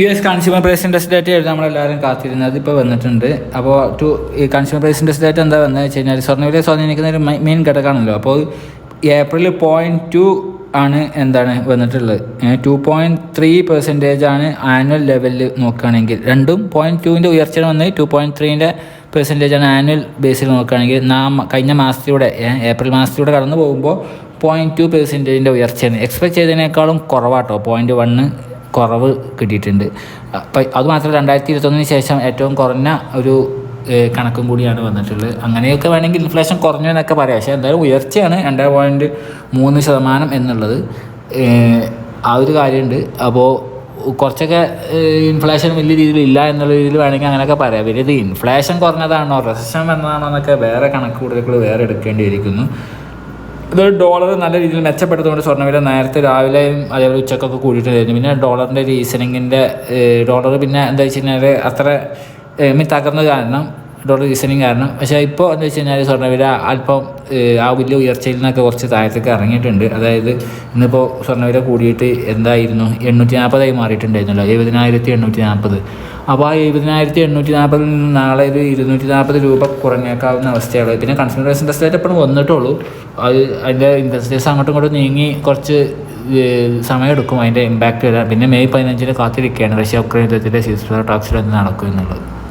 U S consumer price index data ആയിരുന്നു നമ്മളെല്ലാവരും കാത്തിരുന്നത്. അതിപ്പോൾ വന്നിട്ടുണ്ട്. അപ്പോൾ ടു ഈ കൺസ്യൂമർ പ്രൈസ് ഇൻഡെക്സ് ഡേറ്റ എന്താ വന്നത് വെച്ച് കഴിഞ്ഞാൽ സ്വർണവില സ്വാധീനിക്കുന്ന ഒരു മെയിൻ ഘടകമാണല്ലോ. അപ്പോൾ ഏപ്രിൽ പോയിന്റ് ടു ആണ് എന്താണ് വന്നിട്ടുള്ളത്. ടു പോയിന്റ് ത്രീ പെർസെന്റേജ് ആണ് ആനുവൽ ലെവലിൽ നോക്കുകയാണെങ്കിൽ. രണ്ടും പോയിന്റ് ടുവിന്റെ ഉയർച്ച വന്ന് ടു പോയിന്റ് ത്രീന്റെ പെർസെന്റേജ് ആണ് ആനുവൽ ബേസിൽ നോക്കുകയാണെങ്കിൽ. നാം കഴിഞ്ഞ മാസത്തിലൂടെ ഏപ്രിൽ മാസത്തിലൂടെ കടന്നു പോകുമ്പോൾ പോയിന്റ് ടു പെർസെന്റേജിന്റെ ഉയർച്ചയാണ്. എക്സ്പെക്ട് ചെയ്തതിനേക്കാളും കുറവാട്ടോ. പോയിന്റ് വണ്ണ് കുറവ് കിട്ടിയിട്ടുണ്ട്. അപ്പം അതുമാത്രമല്ല രണ്ടായിരത്തി ഇരുപത്തൊന്നിന് ശേഷം ഏറ്റവും കുറഞ്ഞ ഒരു കണക്കും കൂടിയാണ് വന്നിട്ടുള്ളത്. അങ്ങനെയൊക്കെ വേണമെങ്കിൽ ഇൻഫ്ലേഷൻ കുറഞ്ഞു എന്നൊക്കെ പറയാം. പക്ഷേ എന്തായാലും ഉയർച്ചയാണ് രണ്ട് പോയിന്റ് മൂന്ന് ശതമാനം എന്നുള്ളത്. ആ ഒരു കാര്യമുണ്ട്. അപ്പോൾ കുറച്ചൊക്കെ ഇൻഫ്ലേഷൻ വലിയ രീതിയിൽ ഇല്ല എന്നുള്ള രീതിയിൽ വേണമെങ്കിൽ അങ്ങനെയൊക്കെ പറയാം. വലിയത് ഇൻഫ്ലേഷൻ കുറഞ്ഞതാണോ റെസഷൻ വന്നതാണോ എന്നൊക്കെ വേറെ കണക്ക് കൂടുതലുകൾ വേറെ എടുക്കേണ്ടിയിരിക്കുന്നു ഇത് ഡോളർ നല്ല രീതിയിൽ മെച്ചപ്പെട്ടതുകൊണ്ട് സ്വർണവില. നേരത്തെ രാവിലെയും അതേപോലെ ഉച്ചക്കൊക്കെ കൂടിയിട്ടുണ്ടായിരുന്നു. പിന്നെ ഡോളറിന്റെ റീസണിങ്ങിന്റെ ഡോളർ പിന്നെ എന്താ വെച്ച് കഴിഞ്ഞാൽ അത്ര മീൻ തകർന്നത് കാരണം ഡോളർ റീസണിങ് കാരണം. പക്ഷേ ഇപ്പോൾ എന്താ വെച്ച് കഴിഞ്ഞാൽ സ്വർണവില അല്പം ആ വലിയ ഉയർച്ചയിൽ നിന്നൊക്കെ കുറച്ച് താഴത്തേക്ക് ഇറങ്ങിയിട്ടുണ്ട്. അതായത് ഇന്നിപ്പോൾ സ്വർണവില കൂടിയിട്ട് എന്തായിരുന്നു? എണ്ണൂറ്റി നാൽപ്പതായി മാറിയിട്ടുണ്ടായിരുന്നല്ലോ. എഴുപതിനായിരത്തി എണ്ണൂറ്റി നാൽപ്പത് അപ്പോൾ ആ എഴുപതിനായിരത്തി എണ്ണൂറ്റി നാൽപ്പതിൽ നിന്ന് നാളെ ഒരു ഇരുന്നൂറ്റി നാൽപ്പത് രൂപ കുറഞ്ഞേക്കാവുന്ന അവസ്ഥയാണ് പിന്നെ കൺസ്യൂമർ ഇൻട്രസ്റ്റ് റേറ്റ് എപ്പോഴും വന്നിട്ടുള്ളൂ. അത് അതിന്റെ ഇൻട്രസ്റ്റ് റേസ് അങ്ങോട്ടും ഇങ്ങോട്ടും നീങ്ങി കുറച്ച് സമയമെടുക്കും അതിന്റെ ഇമ്പാക്റ്റ് വരാൻ. പിന്നെ മെയ് പതിനഞ്ചിന് കാത്തിരിക്കുകയാണ്. റഷ്യ ഉക്രൈൻ യുദ്ധത്തിന്റെ സീസ് ടാക്സിൽ എന്ത് നടക്കും എന്നുള്ളത്